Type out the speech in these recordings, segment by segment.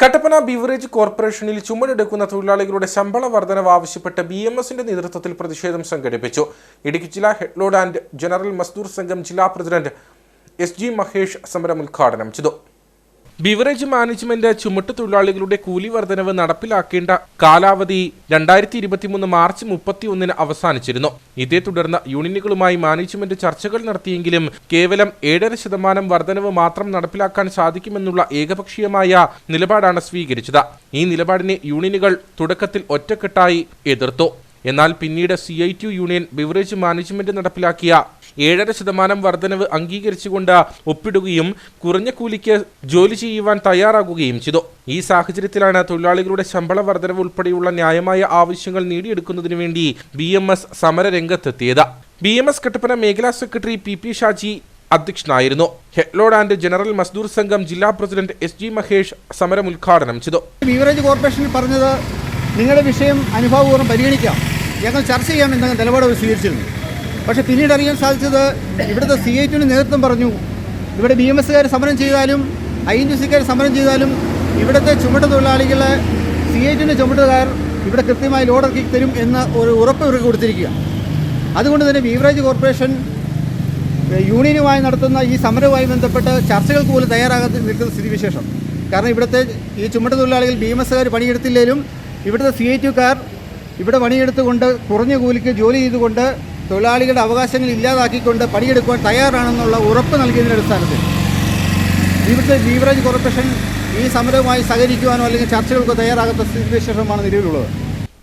Kattappana beverage കോർപ്പറേഷനിൽ ചുമടെടുക്കുന്ന തൊഴിലാളികളുടെ ശമ്പള വർധനവ് ആവശ്യപ്പെട്ട് ബി എം എസിന്റെ നേതൃത്വത്തിൽ പ്രതിഷേധം സംഘടിപ്പിച്ചു. ഇടുക്കി ജില്ലാ ഹെഡ്ലോഡ് ആൻഡ് ജനറൽ മസ്ദൂർ സംഘം ജില്ലാ പ്രസിഡന്റ് എസ് ജി മഹേഷ് സമരം ഉദ്ഘാടനം ചെയ്തു. ബിവറേജ് മാനേജ്മെന്റ് ചുമട്ട് തൊഴിലാളികളുടെ കൂലി വർധനവ് നടപ്പിലാക്കേണ്ട കാലാവധി രണ്ടായിരത്തി ഇരുപത്തിമൂന്ന് മാർച്ച് മുപ്പത്തിയൊന്നിന് അവസാനിച്ചിരുന്നു. ഇതേ തുടർന്ന് യൂണിയനുകളുമായി മാനേജ്മെന്റ് ചർച്ചകൾ നടത്തിയെങ്കിലും കേവലം ഏഴര ശതമാനം വർധനവ് മാത്രം നടപ്പിലാക്കാൻ സാധിക്കുമെന്നുള്ള ഏകപക്ഷീയമായ നിലപാടാണ് സ്വീകരിച്ചത്. ഈ നിലപാടിനെ യൂണിയനുകൾ തുടക്കത്തിൽ ഒറ്റക്കെട്ടായി എതിർത്തു. എന്നാൽ പിന്നീട് സി യൂണിയൻ ബിവറേജ് മാനേജ്മെന്റ് നടപ്പിലാക്കിയ ഏഴര ശതമാനം വർധനവ് അംഗീകരിച്ചുകൊണ്ട് ഒപ്പിടുകയും കുറഞ്ഞ കൂലിക്ക് ജോലി ചെയ്യുവാൻ തയ്യാറാകുകയും ചെയ്തു. ഈ സാഹചര്യത്തിലാണ് തൊഴിലാളികളുടെ ശമ്പള വർധനവ് ഉൾപ്പെടെയുള്ള ന്യായമായ ആവശ്യങ്ങൾ നേടിയെടുക്കുന്നതിനു വേണ്ടി ബി എം എസ് സമരരംഗത്തെത്തിയത്. ബി എം എസ് കട്ടപ്പന മേഖലാ സെക്രട്ടറി പി പി ഷാജി അധ്യക്ഷനായിരുന്നു. ഹെഡ്ലോഡ് ആൻഡ് ജനറൽ മസ്ദൂർ സംഘം ജില്ലാ പ്രസിഡന്റ് എസ് ജി മഹേഷ് സമരം ഉദ്ഘാടനം ചെയ്തു. ബീവറേജ് കോർപ്പറേഷനിൽ പറഞ്ഞത് നിങ്ങളുടെ വിഷയം അനുഭവപൂർവം പരിഗണിക്കാം. ഞങ്ങൾ ചർച്ച ചെയ്യാം എന്ന നിലപാട് സ്വീകരിച്ചിരുന്നു. പക്ഷേ പിന്നീട് അറിയാൻ സാധിച്ചത് ഇവിടുത്തെ സി ഐ ടിന് നേതൃത്വം പറഞ്ഞു ഇവിടെ ബി എം എസ്സുകാർ സമരം ചെയ്താലും ഐ എൻ സിക്കാർ സമരം ചെയ്താലും ഇവിടുത്തെ ചുമട്ട് തൊഴിലാളികളെ സി ഐ ടിന്റെ ചുമട്ടുകാർ ഇവിടെ കൃത്യമായി ലോഡിറക്കി തരും എന്ന ഒരു ഉറപ്പ് ഇവർക്ക് കൊടുത്തിരിക്കുക. അതുകൊണ്ട് തന്നെ ബീവറേജ് കോർപ്പറേഷൻ യൂണിയനുമായി നടത്തുന്ന ഈ സമരവുമായി ബന്ധപ്പെട്ട് ചർച്ചകൾക്ക് പോലും തയ്യാറാകാതെ നിൽക്കുന്ന സ്ഥിതിവിശേഷം. കാരണം ഇവിടുത്തെ ഈ ചുമട്ട് തൊഴിലാളികൾ ബി എം എസ്സുകാർ പണിയെടുത്തില്ലെങ്കിലും ഇവിടുത്തെ സി ഐ ടിക്കാർ ഇവിടെ പണിയെടുത്തുകൊണ്ട് കുറഞ്ഞ കൂലിക്ക് ജോലി ചെയ്തുകൊണ്ട് തൊഴിലാളികളുടെ അവകാശങ്ങൾ ഇല്ലാതാക്കിക്കൊണ്ട് പണിയെടുക്കുവാൻ തയ്യാറാണെന്നുള്ള ഉറപ്പ് നൽകിയതിന്റെ അടിസ്ഥാനത്തിൽ ഇവിടുത്തെ ബീവറേജ് കോർപ്പറേഷൻ ഈ സമരവുമായി സഹകരിക്കുവാനോ അല്ലെങ്കിൽ ചർച്ചകൾക്കോ തയ്യാറാകാത്ത സ്ഥിതിവിശേഷമാണ് നിലവിലുള്ളത്.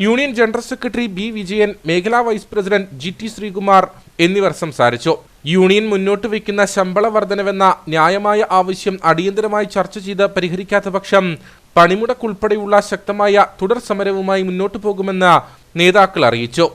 Union general secretary B Vijayan മേഖലാ vice president G T Sreekumar എന്നിവർ സംസാരിച്ചു. യൂണിയൻ മുന്നോട്ട് വയ്ക്കുന്ന ശമ്പള വർധനവെന്ന ന്യായമായ ആവശ്യം അടിയന്തരമായി ചർച്ച ചെയ്ത് പരിഹരിക്കാത്ത പക്ഷം പണിമുടക്കുൾപ്പെടെയുള്ള ശക്തമായ തുടർ സമരവുമായി മുന്നോട്ടു പോകുമെന്ന് നേതാക്കൾ അറിയിച്ചു.